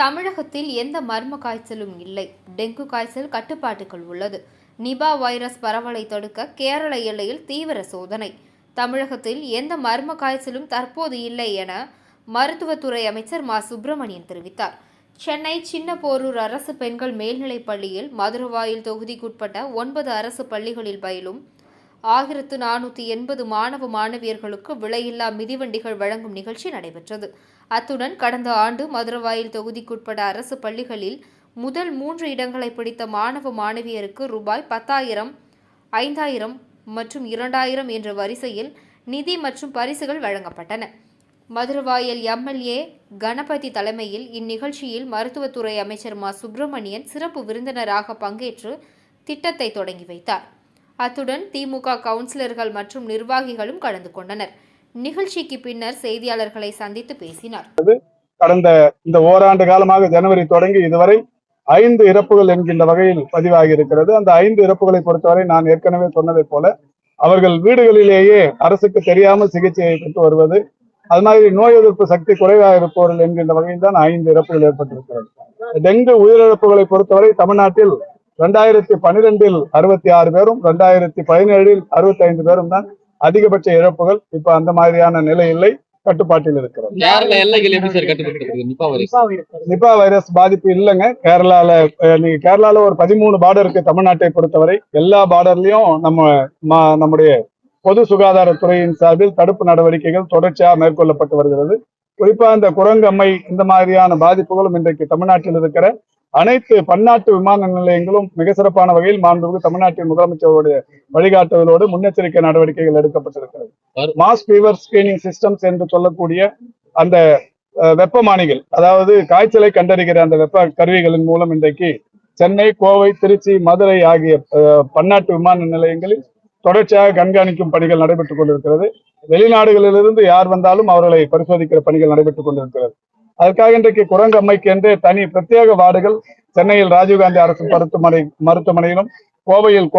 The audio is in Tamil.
தமிழகத்தில் எந்த மர்ம காய்ச்சலும் இல்லை. டெங்கு காய்ச்சல் கட்டுப்பாட்டுக்குள் உள்ளது. நிபா வைரஸ் பரவலை தடுக்க கேரள எல்லையில் தீவிர சோதனை. தமிழகத்தில் எந்த மர்ம காய்ச்சலும் தற்போது இல்லை என மருத்துவத்துறை அமைச்சர் மா. சுப்பிரமணியன் தெரிவித்தார். சென்னை சின்ன போரூர் அரசு பெண்கள் மேல்நிலைப் பள்ளியில் மதுரவாயில் தொகுதிக்குட்பட்ட ஒன்பது அரசு பள்ளிகளில் பயிலும் ஆயிரத்து நானூற்றி எண்பது மாணவ மாணவியர்களுக்கு விலையில்லா மிதிவண்டிகள் வழங்கும் நிகழ்ச்சி நடைபெற்றது. அத்துடன் கடந்த ஆண்டு மதுரவாயில் தொகுதிக்குட்பட்ட அரசு பள்ளிகளில் முதல் மூன்று இடங்களை பிடித்த மாணவ மாணவியருக்கு ரூபாய் பத்தாயிரம் ஐந்தாயிரம் மற்றும் இரண்டாயிரம் என்ற வரிசையில் நிதி மற்றும் பரிசுகள் வழங்கப்பட்டன. மதுரவாயல் எம்எல்ஏ கணபதி தலைமையில் இந்நிகழ்ச்சியில் மருத்துவத்துறை அமைச்சர் மா. சுப்பிரமணியன் சிறப்பு விருந்தினராக பங்கேற்று திட்டத்தை தொடங்கி வைத்தார். அத்துடன் திமுக கவுன்சிலர்கள் மற்றும் நிர்வாகிகளும் கலந்து கொண்டனர். நிகழ்ச்சிக்கு பின்னர் செய்தியாளர்களை சந்தித்து பேசினார். கடந்த இந்த ஓராண்டு காலமாக ஜனவரி தொடங்கி இதுவரை ஐந்து இறப்புகள் என்கின்ற வகையில் பதிவாகி இருக்கிறது அந்த ஐந்து இறப்புகளை பொறுத்தவரை நான் ஏற்கனவே சொன்னதை போல அவர்கள் வீடுகளிலேயே அரசுக்கு தெரியாமல் சிகிச்சையை பெற்று வருவது அது மாதிரி நோய் எதிர்ப்பு சக்தி குறைவாக இருப்பவர்கள் என்கின்ற வகையில் தான் ஐந்து இறப்புகள் ஏற்பட்டிருக்கிறது. டெங்கு உயிரிழப்புகளை பொறுத்தவரை தமிழ்நாட்டில் ரெண்டாயிரத்தி பன்னிரெண்டில் அறுபத்தி ஆறு பேரும் ரெண்டாயிரத்தி பதினேழில் அறுபத்தி ஐந்து பேரும் தான் அதிகபட்ச இழப்புகள் இப்ப அந்த மாதிரியான நிலை இல்லை கட்டுப்பாட்டில் இருக்கிறது. நிபா வைரஸ். பாதிப்பு இல்லைங்க. கேரளால நீங்க கேரளால ஒரு பதிமூணு பார்டர் இருக்கு தமிழ்நாட்டை பொறுத்தவரை. எல்லா பார்டர்லயும் நம்ம ம- நம்முடைய பொது சுகாதாரத்துறையின் சார்பில் தடுப்பு நடவடிக்கைகள் தொடர்ச்சியாக மேற்கொள்ளப்பட்டு வருகிறது. குறிப்பா இந்த குரங்கம்மை இந்த மாதிரியான பாதிப்புகளும் இன்றைக்கு தமிழ்நாட்டில் இருக்கிற அனைத்து பன்னாட்டு விமான நிலையங்களும் மிக சிறப்பான வகையில் மாண்புமிகு தமிழ்நாட்டின் முதலமைச்சருடைய வழிகாட்டுதலோடு முன்னெச்சரிக்கை நடவடிக்கைகள் எடுக்கப்பட்டிருக்கிறது. மாஸ் ஃபீவர் ஸ்கிரீனிங் சிஸ்டம்ஸ் என்று சொல்லக்கூடிய அந்த வெப்பமானிகள் அதாவது காய்ச்சலை கண்டறிகிற அந்த வெப்ப கருவிகளின் மூலம் இன்றைக்கு சென்னை கோவை திருச்சி மதுரை ஆகிய பன்னாட்டு விமான நிலையங்களில் தொடர்ச்சியாக கண்காணிக்கும் பணிகள் நடைபெற்றுக் கொண்டிருக்கிறது. வெளிநாடுகளிலிருந்து யார் வந்தாலும் அவர்களை பரிசோதிக்கிற பணிகள் நடைபெற்றுக் கொண்டிருக்கிறது. அதற்காக இன்றைக்கு குரங்கம்மைக்கு என்று தனி பிரத்யேக வார்டுகள் சென்னையில் ராஜீவ்காந்தி அரசு மருத்துவமனை மருத்துவமனையிலும் கோவையில் கோ-